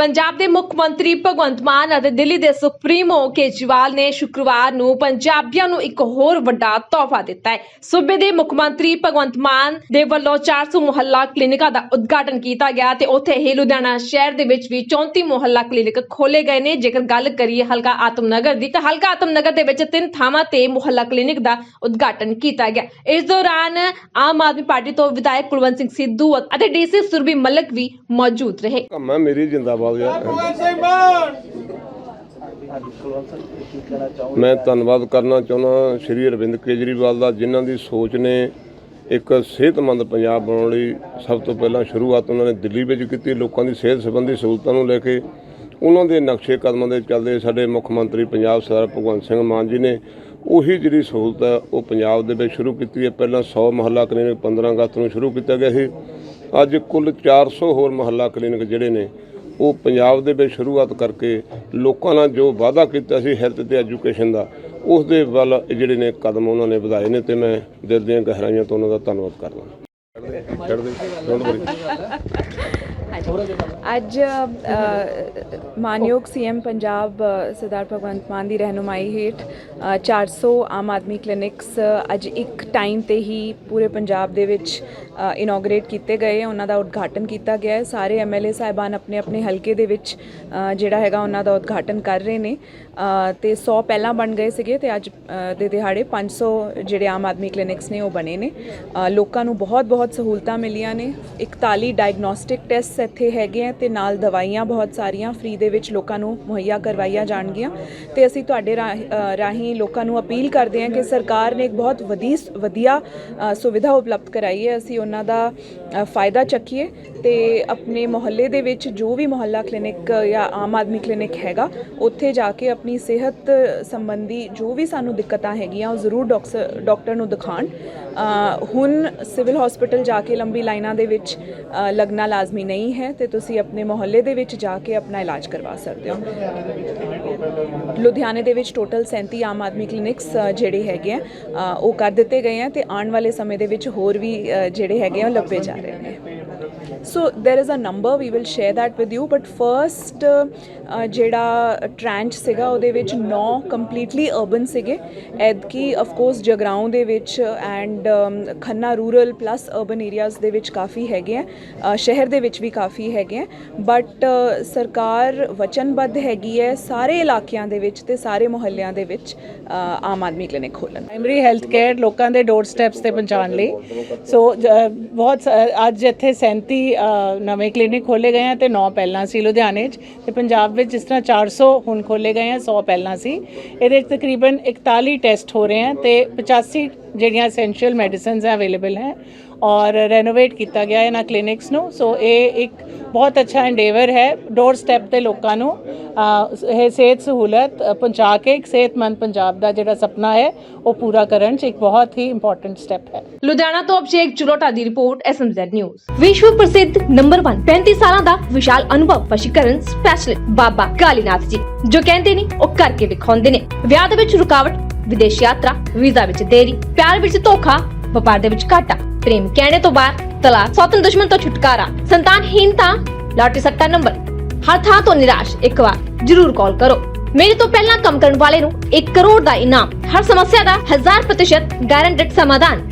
ਪੰਜਾਬ ਦੇ ਮੁੱਖ ਮੰਤਰੀ ਭਗਵੰਤ ਮਾਨ ਅਤੇ ਦਿੱਲੀ ਦੇ ਸੁਪਰੀਮੋ ਕੇਜਰੀਵਾਲ ਨੇ ਸ਼ੁੱਕਰਵਾਰ ਨੂੰ ਪੰਜਾਬੀਆਂ ਨੂੰ ਇੱਕ ਹੋਰ ਵੱਡਾ ਤੋਹਫਾ ਦਿੱਤਾ ਹੈ। ਸੂਬੇ ਦੇ ਮੁੱਖ ਮੰਤਰੀ ਭਗਵੰਤ ਮਾਨ ਦੇ ਵੱਲੋਂ 400 ਮੁਹੱਲਾ ਕਲੀਨਿਕਾਂ ਦਾ ਉਦਘਾਟਨ ਕੀਤਾ ਗਿਆ ਤੇ ਉੱਥੇ ਹੀ ਲੁਧਿਆਣਾ ਸ਼ਹਿਰ ਦੇ ਵਿੱਚ ਵੀ 34 ਮੁਹੱਲਾ ਕਲੀਨਿਕ ਖੋਲੇ ਗਏ ਨੇ। ਜੇਕਰ ਗੱਲ ਕਰੀਏ ਹਲਕਾ ਆਤਮਨਗਰ ਦੀ, ਤਾਂ ਹਲਕਾ ਆਤਮਨਗਰ ਦੇ ਵਿੱਚ ਤਿੰਨ ਥਾਵਾਂ ਤੇ ਮੁਹੱਲਾ ਕਲੀਨਿਕ ਦਾ ਉਦਘਾਟਨ ਕੀਤਾ ਗਿਆ। ਇਸ ਦੌਰਾਨ ਆਮ ਆਦਮੀ ਪਾਰਟੀ ਤੋਂ ਵਿਧਾਇਕ ਕੁਲਵੰਤ ਸਿੰਘ ਸਿੱਧੂ ਅਤੇ ਡੀਸੀ ਸੁਰਬੀ ਮਲਿਕ ਵੀ ਮੌਜੂਦ ਰਹੇ। ਮੇਰੀ ਜਿੰਦਾਬਾਦ ਯਾਰ। ਮੈਂ ਧੰਨਵਾਦ ਕਰਨਾ ਚਾਹੁੰਦਾ ਸ਼੍ਰੀ ਅਰਵਿੰਦ ਕੇਜਰੀਵਾਲ ਦਾ ਜਿਨ੍ਹਾਂ ਦੀ ਸੋਚ ਨੇ ਇੱਕ ਸਿਹਤਮੰਦ ਪੰਜਾਬ ਬਣਾਉਣ ਲਈ ਸਭ ਤੋਂ ਪਹਿਲਾਂ ਸ਼ੁਰੂਆਤ ਉਹਨਾਂ ਨੇ ਦਿੱਲੀ ਵਿੱਚ ਕੀਤੀ ਲੋਕਾਂ ਦੀ ਸਿਹਤ ਸੰਬੰਧੀ ਸਹੂਲਤਾਂ ਨੂੰ ਲੈ ਕੇ। ਉਹਨਾਂ ਦੇ ਨਕਸ਼ੇ ਕਦਮਾਂ ਦੇ ਚੱਲਦੇ ਸਾਡੇ ਮੁੱਖ ਮੰਤਰੀ ਪੰਜਾਬ ਸਰਦਾਰ ਭਗਵੰਤ ਸਿੰਘ ਮਾਨ ਜੀ ਨੇ ਉਹੀ ਜਿਹੜੀ ਸਹੂਲਤ ਹੈ ਉਹ ਪੰਜਾਬ ਦੇ ਵਿੱਚ ਸ਼ੁਰੂ ਕੀਤੀ ਹੈ। ਪਹਿਲਾਂ 100 ਮਹੱਲਾ ਕਲੀਨਿਕ 15 ਅਗਸਤ ਨੂੰ ਸ਼ੁਰੂ ਕੀਤਾ ਗਿਆ ਸੀ। ਅੱਜ ਕੁੱਲ 400 ਹੋਰ ਮਹੱਲਾ ਕਲੀਨਿਕ ਜਿਹੜੇ ਨੇ ਉਹ ਪੰਜਾਬ ਦੇ ਵਿੱਚ ਸ਼ੁਰੂਆਤ ਕਰਕੇ ਲੋਕਾਂ ਨਾਲ ਜੋ ਵਾਅਦਾ ਕੀਤਾ ਸੀ ਹੈਲਥ ਤੇ ਐਜੂਕੇਸ਼ਨ ਦਾ ਉਸ ਦੇ ਵੱਲ ਜਿਹੜੇ ਨੇ ਕਦਮ ਉਹਨਾਂ ਨੇ ਵਧਾਏ ਨੇ ਤੇ ਮੈਂ ਦਿਲ ਦੀਆਂ ਗਹਿਰਾਈਆਂ ਤੋਂ ਉਹਨਾਂ ਦਾ ਧੰਨਵਾਦ ਕਰਦਾ ਅੱਜ ਮਾਨਯੋਗ ਸੀਐਮ ਪੰਜਾਬ ਸਰਦਾਰ ਭਗਵੰਤ ਮਾਨ ਦੀ ਰਹਿਨੁਮਾਈ ਹੇਠ ਅ, 400 ਆਮ ਆਦਮੀ ਕਲੀਨਿਕਸ ਅੱਜ ਇੱਕ ਟਾਈਮ ਤੇ ਹੀ ਪੂਰੇ ਪੰਜਾਬ ਦੇ ਵਿੱਚ ਇਨੋਗਰੇਟ ਕੀਤੇ ਗਏ। ਉਹਨਾਂ ਦਾ ਉਦਘਾਟਨ ਕੀਤਾ ਗਿਆ ਹੈ। ਸਾਰੇ ਐਮਐਲਏ ਸਾਹਿਬਾਨ ਆਪਣੇ ਆਪਣੇ ਹਲਕੇ ਦੇ ਵਿੱਚ ਜਿਹੜਾ ਹੈਗਾ ਉਹਨਾਂ ਦਾ ਉਦਘਾਟਨ ਕਰ ਰਹੇ ਨੇ। ਤੇ 100 ਪਹਿਲਾਂ ਬਣ ਗਏ ਸੀਗੇ ਤੇ ਅੱਜ ਦੇ ਦਿਹਾੜੇ 500 ਜਿਹੜੇ ਆਮ ਆਦਮੀ ਕਲੀਨਿਕਸ ਨੇ ਉਹ ਬਣੇ ਨੇ। ਲੋਕਾਂ ਨੂੰ ਬਹੁਤ ਬਹੁਤ ਸਹੂਲਤਾਂ ਮਿਲੀਆਂ ਨੇ। 41 ਡਾਇਗਨੋਸਟਿਕ ਟੈਸਟ ਇੱਥੇ ਹੈਗੇ ਆ ਤੇ ਨਾਲ ਦਵਾਈਆਂ ਬਹੁਤ ਸਾਰੀਆਂ ਫ੍ਰੀ ਦੇ ਵਿੱਚ ਲੋਕਾਂ ਨੂੰ ਮੁਹੱਈਆ ਕਰਵਾਈਆਂ ਜਾਣਗੀਆਂ। ਤੇ ਅਸੀਂ ਤੁਹਾਡੇ ਰਾਹੀਂ- ਰਾਹੀਂ ਲੋਕਾਂ ਨੂੰ ਅਪੀਲ ਕਰਦੇ ਹਾਂ ਕਿ ਸਰਕਾਰ ਨੇ ਇੱਕ ਬਹੁਤ ਵਧੀ ਵਧੀਆ ਸੁਵਿਧਾ ਉਪਲਬਧ ਕਰਾਈ ਹੈ। ਅਸੀਂ ਉਹਨਾਂ ਦਾ ਫਾਇਦਾ ਚੱਕੀਏ ਤੇ ਆਪਣੇ ਮੁਹੱਲੇ ਦੇ ਵਿੱਚ ਜੋ ਵੀ ਮੁਹੱਲਾ ਕਲੀਨਿਕ ਜਾਂ ਆਮ ਆਦਮੀ ਕਲੀਨਿਕ ਹੈਗਾ, ਉੱਥੇ ਜਾ ਕੇ ਆਪਣੀ ਸਿਹਤ ਸੰਬੰਧੀ ਜੋ ਵੀ ਸਾਨੂੰ ਦਿੱਕਤਾਂ ਹੈਗੀਆਂ, ਉਹ ਜ਼ਰੂਰ ਡਾਕਟਰ ਡਾਕਟਰ ਨੂੰ ਦਿਖਾਣ ਹੁਣ ਸਿਵਲ ਹਸਪੀਟਲ ਜਾ ਕੇ ਲੰਬੀ ਲਾਈਨਾਂ ਦੇ ਵਿੱਚ ਲੱਗਣਾ ਲਾਜ਼ਮੀ ਨਹੀਂ ਹੈ ਤੇ ਤੁਸੀਂ ਆਪਣੇ ਮੁਹੱਲੇ ਦੇ ਵਿੱਚ ਜਾ ਕੇ ਆਪਣਾ ਇਲਾਜ ਕਰਵਾ ਸਕਦੇ ਹੋ। ਲੁਧਿਆਣੇ ਦੇ ਵਿੱਚ ਟੋਟਲ 37 ਆਮ ਆਦਮੀ ਕਲੀਨਿਕਸ ਜਿਹੜੇ ਹੈਗੇ ਆ ਉਹ ਕਰ ਦਿੱਤੇ ਗਏ ਆ ਤੇ ਆਉਣ ਵਾਲੇ ਸਮੇਂ ਦੇ ਵਿੱਚ ਹੋਰ ਵੀ ਜਿਹੜੇ ਹੈਗੇ ਆ, ਉਹ ਲੱਭੇ ਜਾ ਰਹੇ ਨੇ। So there is a number, we will share that with you, but first ਜਿਹੜਾ ਟ੍ਰੈਂਚ ਸੀਗਾ ਉਹਦੇ ਵਿੱਚ 9 ਕੰਪਲੀਟਲੀ ਅਰਬਨ ਸੀਗੇ ਐਦਕੀ ਆਫ ਕੋਰਸ ਜਗਰਾਉਂ ਦੇ ਵਿੱਚ and Khanna rural plus urban areas ਦੇ ਵਿੱਚ ਕਾਫੀ ਹੈਗੇ ਆ ਸ਼ਹਿਰ ਦੇ ਵਿੱਚ ਵੀ ਕਾਫੀ ਹੈਗੇ ਆ ਬਟ ਸਰਕਾਰ ਵਚਨਬੱਧ ਹੈਗੀ ਹੈ ਸਾਰੇ ਇਲਾਕਿਆਂ ਦੇ ਵਿੱਚ ਤੇ ਸਾਰੇ ਮੁਹੱਲਿਆਂ ਦੇ ਵਿੱਚ ਆਮ ਆਦਮੀ ਕਲੀਨਿਕ ਖੋਲ੍ਹਣ ਪ੍ਰਾਇਮਰੀ ਹੈਲਥ ਕੇਅਰ ਲੋਕਾਂ ਦੇ ਡੋਰ ਸਟੈਪਸ ਤੇ ਪਹੁੰਚਾਉਣ ਲਈ ਸੋ ਬਹੁਤ ਸ- ਅੱਜ ਇੱਥੇ 37 ਨਵੇਂ ਕਲੀਨਿਕ ਖੋਲੇ ਗਏ ਆ ਤੇ 9 ਪਹਿਲਾਂ ਸੀ ਲੁਧਿਆਣੇ 'ਚ। ਤੇ ਪੰਜਾਬ ਵਿੱਚ ਜਿਸ ਤਰ੍ਹਾਂ 400 ਹੁਣ ਖੋਲੇ ਗਏ ਆ 100 ਪਹਿਲਾਂ ਸੀ। ਇਹਦੇ 'ਚ ਤਕਰੀਬਨ 41 ਟੈਸਟ ਹੋ ਰਹੇ ਆ ਤੇ 85 ਜਿਹੜੀਆਂ ਐਸੈਂਸ਼ੀਅਲ ਮੈਡੀਸਿਨਸ ਅਵੇਲੇਬਲ ਹੈ ਔਰ ਰੈਨੋਵੇਟ ਕੀਤਾ ਗਿਆ ਇਹਨਾਂ ਕਲੀਨਿਕਸ ਨੂੰ। ਸੋ ਇਹ ਇੱਕ ਬਹੁਤ ਅੱਛਾ ਐਂਡੇਵਰ ਹੈ ਡੋਰ ਸਟੈਪ ਤੇ ਲੋਕਾਂ ਨੂੰ। ਇਹ ਸਿਹਤ ਸਹੂਲਤ ਪਹੁੰਚਾ ਕੇ ਇੱਕ ਸਿਹਤਮੰਦ ਪੰਜਾਬ ਦਾ ਜਿਹੜਾ ਸੁਪਨਾ ਹੈ, ਉਹ ਪੂਰਾ ਕਰਨ 'ਚ ਇੱਕ ਬਹੁਤ ਹੀ ਇੰਪੋਰਟੈਂਟ ਸਟੈਪ ਹੈ। ਲੁਧਿਆਣਾ ਤੋਂ ਅਭਿਸ਼ੇਕ ਚੁਲੋਟਾ ਦੀ ਰਿਪੋਰਟ ਐਸਐਮਜ਼ੈਡ ਨਿਊਜ਼ ਵਿਸ਼ਵ ਪ੍ਰਸਿੱਧ ਨੰਬਰ 1 35 ਸਾਲਾਂ ਦਾ ਵਿਸ਼ਾਲ ਅਨੁਭਵ ਵਸ਼ੀਕਰਨ ਸਪੈਸ਼ਲਿਸਟ ਬਾਬਾ ਕਾਲੀਨਾਥ ਜੀ, ਜੋ ਕਹਿੰਦੇ ਨੇ ਉਹ ਕਰਕੇ ਵਿਖਾਉਂਦੇ ਨੇ। ਵਿਆਹ ਦੇ ਵਿੱਚ ਰੁਕਾਵਟ ਵਿਦੇਸ਼ ਯਾਤਰਾ, ਵੀਜ਼ਾ ਵਿੱਚ ਦੇਰੀ, ਪਿਆਰ ਵਿੱਚ ਧੋਖਾ, ਵਪਾਰ ਦੇ ਵਿੱਚ ਘਾਟਾ, ਪ੍ਰੇਮ ਕਹਿਣੇ ਤੋਂ ਬਾਅਦ ਤਲਾਕ, ਸੌਤਨ ਦੁਸ਼ਮਣ ਤੋਂ ਛੁਟਕਾਰਾ ਸੰਤਾਨਹੀਨਤਾ ਲਾਟਰੀ ਸੱਟਾ ਨੰਬਰ। ਹਰ ਥਾਂ ਤੋਂ ਨਿਰਾਸ਼, ਇੱਕ ਵਾਰ ਜ਼ਰੂਰ ਕਾਲ ਕਰੋ। ਮੇਰੇ ਤੋਂ ਪਹਿਲਾਂ ਕੰਮ ਕਰਨ ਵਾਲੇ ਨੂੰ 1 ਕਰੋੜ ਦਾ ਇਨਾਮ, ਹਰ ਸਮੱਸਿਆ ਦਾ 1000% ਗਾਰੰਟਡ ਸਮਾਧਾਨ।